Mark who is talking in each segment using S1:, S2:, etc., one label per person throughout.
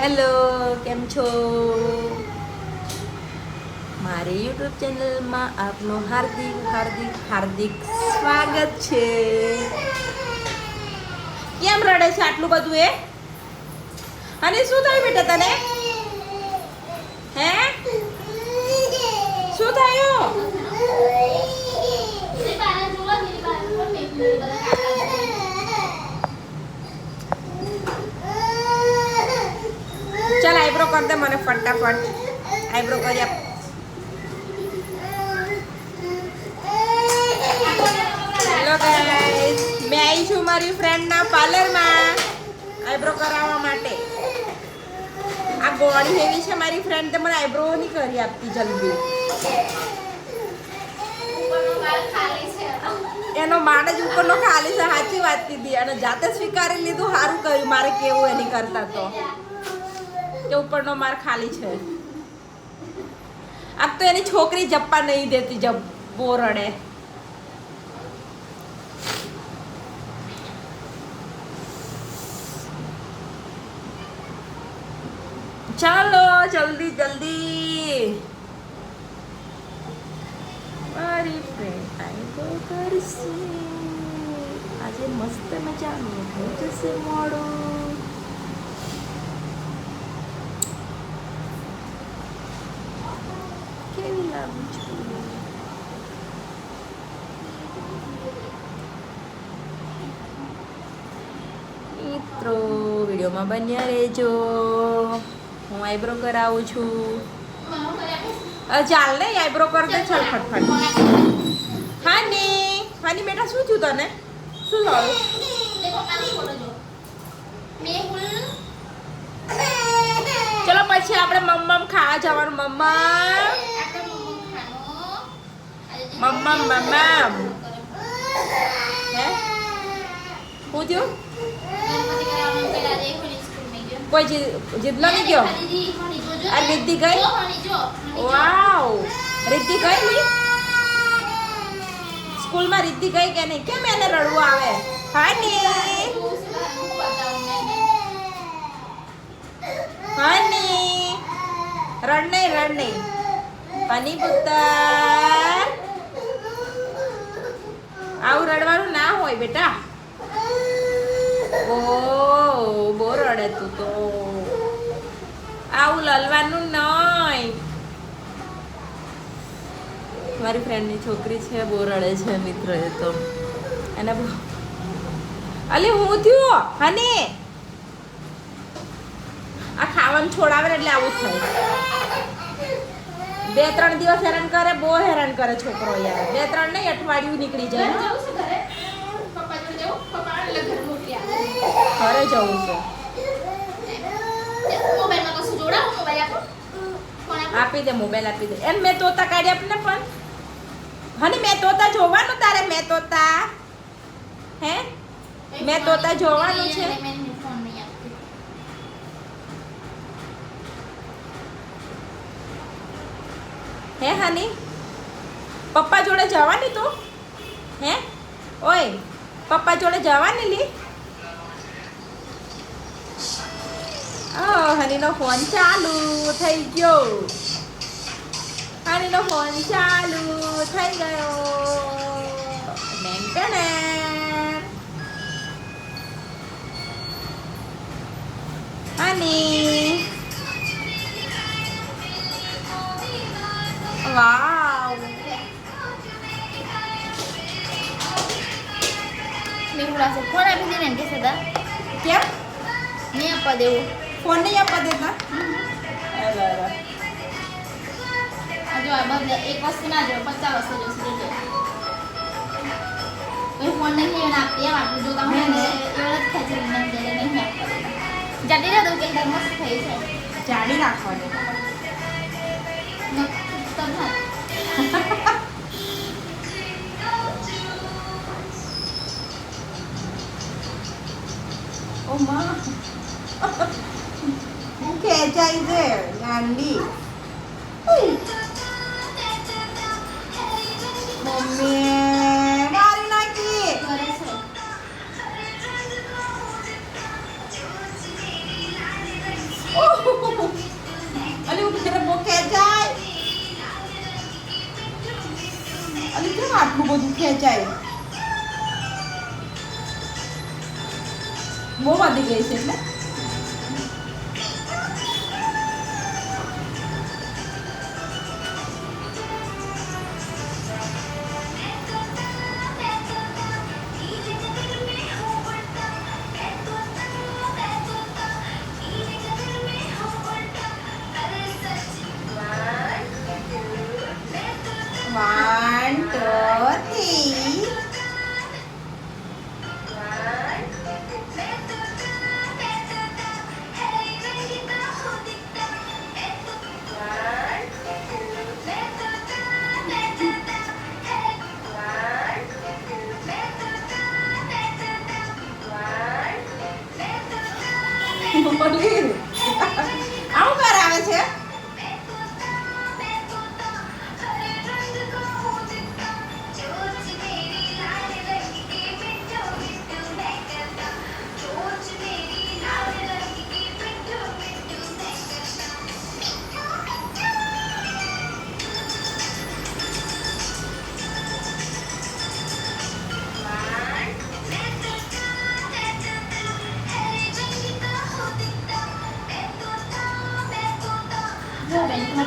S1: Hello, કેમ છો? મારી યુટ્યુબ ચેનલમાં આપનું હાર્દિક હાર્દિક હાર્દિક સ્વાગત છે. કેમ રડે છે આટલું બધું એ? અને શું થયું બેટા તને? હે? શું થયું ચાલ આઈબ્રો કર દે મને ફટાફટ. આઈબ્રો કરી આપ. હેલો ગાઈસ મેં આવી છું મારી ફ્રેન્ડના પાર્લરમાં આઈબ્રો કરાવવા માટે. આ ગોળી એવી છે મારી ફ્રેન્ડ તે મને આઈબ્રો નહીં કરી આપતી જલ્દી. એનો માણસ ઉપરનો ખાલી છે સાચી વાત કીધી. અને જાતે સ્વીકારી લીધું સારું કર્યું મારે કેવું એની કરતા તો. કે ઉપરનો માર ખાલી છે. આ તો એની છોકરી જપ્પા નહીં દેતી, જબ બોરડે ચાલો, જલ્દી જલ્દી. મારી ફ્રેન્ડ આઈ કરશે. આજે મસ્ત મજાનું થઈ જશે મોડું. કેવી લાગુ છું મિત્રો, વિડીયોમાં બન્યા રહેજો. હું આઈબ્રો કરાવું છું. ચાલ ને આઈબ્રો કર દે ચાલ ફટફટ. હાની હાની બેટા, શું થયું તને? શું થયું? ચલો, પછી આપણે મમ્મમ ખાવા જવાનું. મમ્મા મમ્મમ મમ્મમ હે? હું થયું કોઈ જી- જીતલો નહીં ગયો? આ રિદ્ધિ ગઈ? વાવ. રિદ્ધિ ગઈ ની સ્કૂલમાં રિદ્ધિ ગઈ કે નહીં? કેમ એને રડવું આવે? હાની હાની રડ નહીં રડ નહીં. હની પુત્ર આવું રડવાનું ના હોય બેટા. ઓ, બહુ રડે તું તો. આવું લલવાનું નહીં મારી ફ્રેન્ડની છોકરી છે, બહુ રડે છે મિત્ર એ તો. એને અલી, હું થયું? હને. આ ખાવાનું છોડાવે એટલે આવું થાય. બે ત્રણ દિવસ હેરાન કરે બહુ હેરાન કરે છોકરો યાર. બે ત્રણ નહીં અઠવાડિયું નીકળી જાય ઘરે જવું છે આપી? દે મોબાઈલ આપી દે. એમ મેં તોતા કાઢી આપને પણ. હને મેં તોતા જોવાનું તારે મેં તોતા. હે? મેં તોતા જોવાનું છે. હે હાની પપ્પા જોડે જવાની તું? હે? ઓય, પપ્પા જોડે જવાની લી? હનીનો ફોન ચાલુ થઈ ગયો. હનીનો ફોન ચાલુ થઈ ગયો. ટેનેમ. હની વાવ
S2: ફોન આપી દે ને એમ કે સદા
S1: કેમ
S2: નહીં આપવા દેવું
S1: ફોન નહીં આપવા દેતા
S2: જો આ બદલે એક વસ્તુ ના જો પચાસ વસ્તુ જોશે કોઈ ફોન નહીં લેવાને આપતી એમ આટલું જો તમે ને એવડે જ ખેંચી નહીં જાડી ના દઉં કે મસ્ત થઈ છે
S1: જાડી રાખવાનું
S2: ન- તો થાય.
S1: ઓ માં હું ખેંચાઈ છે આટલું બધું ખેંચાય. બહુ વધી ગઈ છે એટલે. આવું કરાવે છે?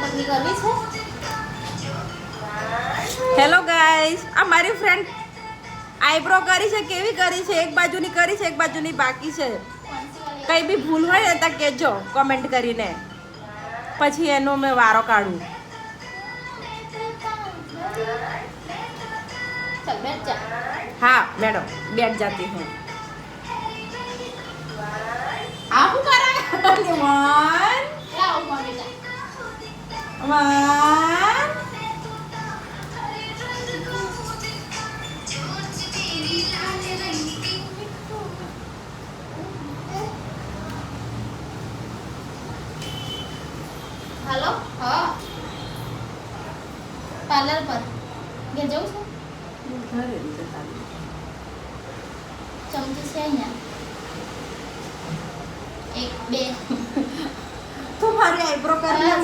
S2: કરવી છે?
S1: હેલો ગાઈસ આ મારી ફ્રેન્ડ આઈબ્રો કરી છે કેવી કરી છે? એક બાજુની કરી છે એક બાજુની બાકી છે. કંઈ બી ભૂલ હોય ને ત્યાં કહેજો કોમેન્ટ કરીને. પછી એનો મેં વારો કાઢું. હા મેડમ બેઠ જાતી હું. આવું કરાવે વન
S2: લાવ ઊભા બેટા
S1: વન
S2: હાલો હા પાર્લર પર ઘેર જવું છે ચમચી છે અહીંયા એક બે
S1: તું મારી આઈબ્રો કરી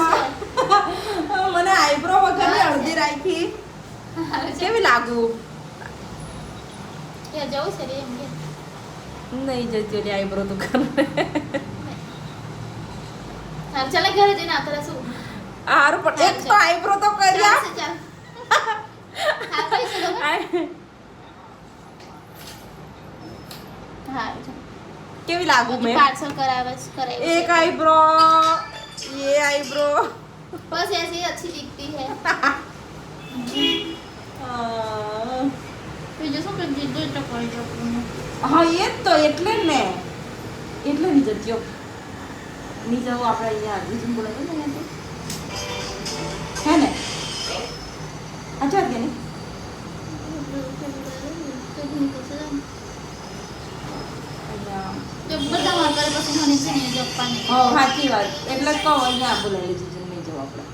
S1: મને આઈબ્રો વગર અડધી રાખી. કેવી લાગુ? નહીં જજો ઓલી આઈબ્રો તો કર.
S2: ચાલે ઘરે જઈને આવતા શું
S1: હારું પણ એક તો આઈબ્રો તો કર્યા. કેવી લાગુ મેં?
S2: પાર્સલ કરાવે છે. એક છે.
S1: एक आईब्रो ये आईब्रो
S2: बस ऐसे ही अच्छी दिखती है બીજું શું કરી દીધું તો કરી શકું
S1: હા એ જ તો એટલે જ ને એટલે નહીં જજો નહીં જવું આપણે અહીંયા બીજું બોલાવે ને હા. સાચી વાત. એટલે કહો અહીંયા બોલાવી લીધું નહીં જવું આપણે.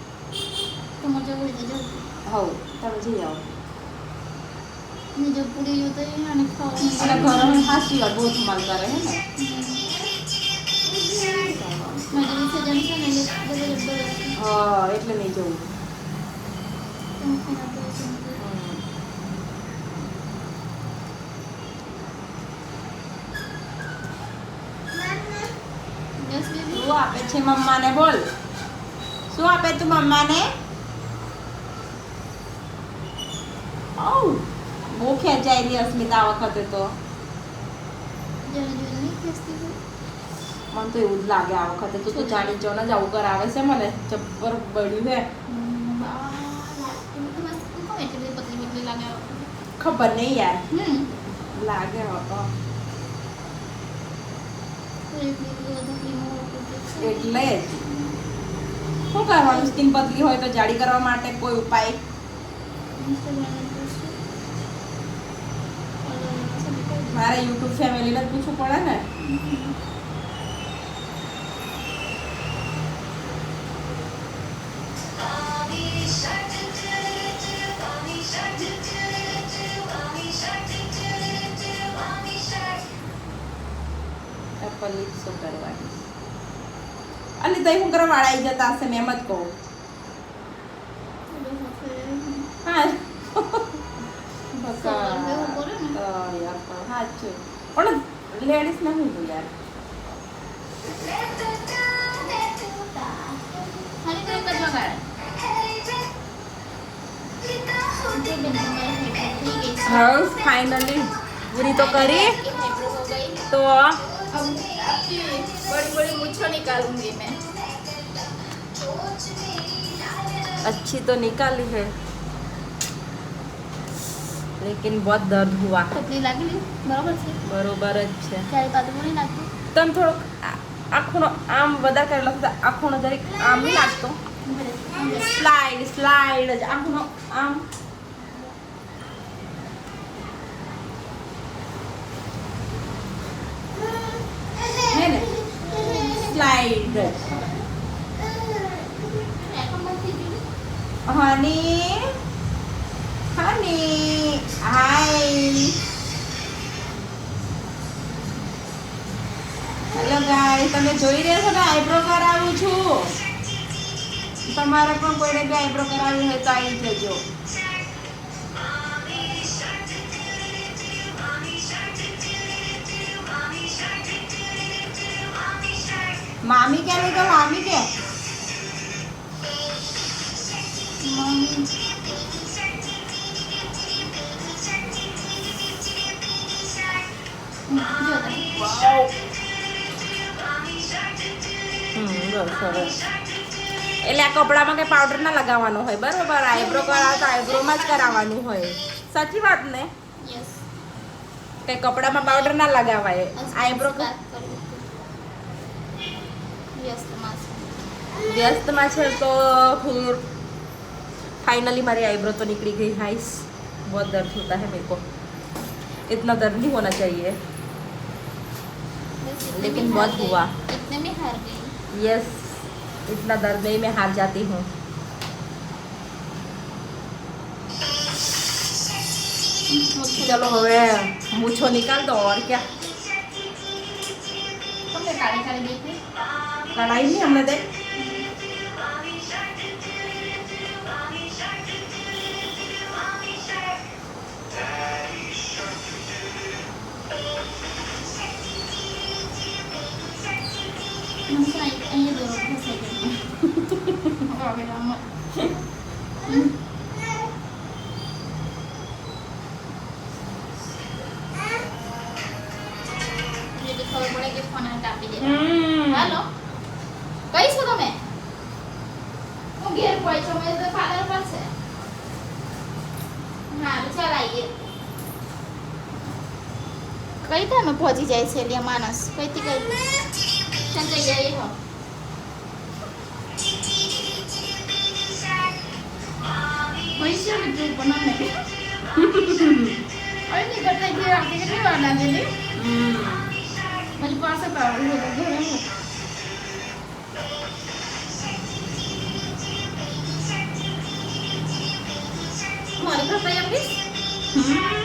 S2: તો મને જવું હોય તો
S1: તમે જઈ આવો.
S2: ને જો પૂરી જો તો અને ખાવાનું
S1: સાચી વાત બહુ ધમાલ કરે હે ને. હા એટલે નહીં જવું. આપે છે મમ્માને બોલ. શું આપે તું મમ્માને? બહુ રહી અસ્મિતા વખતે તો. મને તો એવું જ લાગે આ વખતે તું તો જાણી જો ને જ આવું કરાવે છે મને. જબ્બર બળ્યું
S2: લાગે
S1: ખબર નહીં યાર. લાગે
S2: હોતી.
S1: એટલે શું કરવાનું? સ્કિન પતલી હોય તો જાડી કરવા માટે કોઈ ઉપાય. મારે યુટ્યુબ ફેમિલીને જ પૂછવું પડે ને. એપલ લીપ શું કરવાની. તઈ હું કરવા વાળાઈ જતા હશે મેં એમ જ કહું હા
S2: છું
S1: પણ લેડીઝ ને શું હતું યાર
S2: ખાલી તો એક જ વગાડે જે બેન તમારી હેડફોન થઈ ગઈ છે
S1: હાઉસ ફાઇનલી પૂરી તો કરી
S2: ये हेडरो हो गई
S1: તો
S2: अब आपकी बड़ी बड़ी मूछों निकालूंगी मैं
S1: अच्छी तो निकाली है लेकिन बहुत दर्द हुआ
S2: પતલી લાગી બરોબર છે
S1: બરોબર જ છે
S2: ત્યારે પાછું નહીં લાગતું
S1: તમે થોડોક આ- આખુંનો આમ વધારે કરેલો તો આખુંનો જરીક આમ નહીં લાગતો સ્લાઈડ સ્લાઈડ જ આખુંનો આમ honey honey hi hello guy તમે જોઈ રહ્યા છો ને? આઈબ્રો કરાવું છું. તમારે પણ કોઈને બી આઈબ્રો કરાવવી હોય તો આવી જજો મામી કે નહીં તો મામી કે? હમ બસ સરસ એટલે આ કપડામાં કઈ પાવડર ના લગાવવાનો હોય બરોબર? આઈબ્રો કરાવ તો આઈબ્રોમાં જ કરાવવાનું હોય. સાચી વાત ને? કઈ કપડામાં પાવડર ના લગાવાય. આઈબ્રો વ્યસ્તમાં છે તો फाइनली हमारी आईब्रो तो निकली गई। हाइस बहुत दर्द होता है मेरे को। इतना दर्द नहीं होना चाहिए। लेकिन बहुत हुआ।
S2: इतने में हार गई।
S1: यस इतना दर्द में ही मैं हार जाती हूँ। चलो हो गया मुछो निकाल दो और क्या? कढ़ाई नहीं हमने देख
S2: ઘેર પડી છું મેં તો પાર્લર પર છે. હારું ચાલ આવીએ. કઈ ટાઈમે પહોંચી જાય છે એટલે માણસ. કઈ ચાલ જઈ આવીએ હો પૈસા લીધું પણ અમે અરે નહીં કરતા ઘેર આવતી કેટલી વાર મારી પાસે ઘરે આપીશ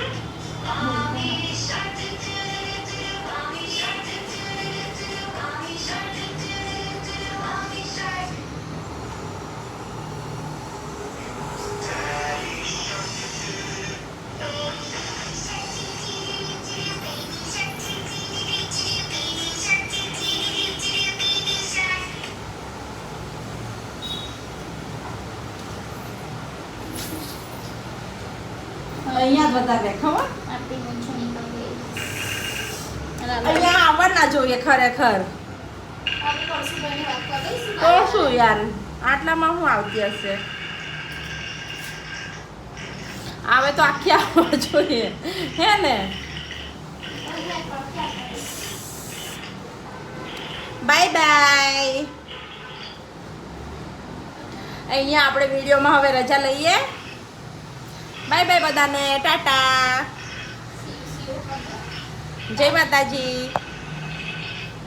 S1: અહીંયા આવવા ના જોઈએ ખરેખર. તો શું યાર આટલામાં હું આવતી હશે? આવે તો આખી આવવા જોઈએ. હે ને? Bye bye. અહીંયા આપણે વિડીયોમાં હવે રજા લઈએ. બાય બાય બધાને ટાટા. જય માતાજી.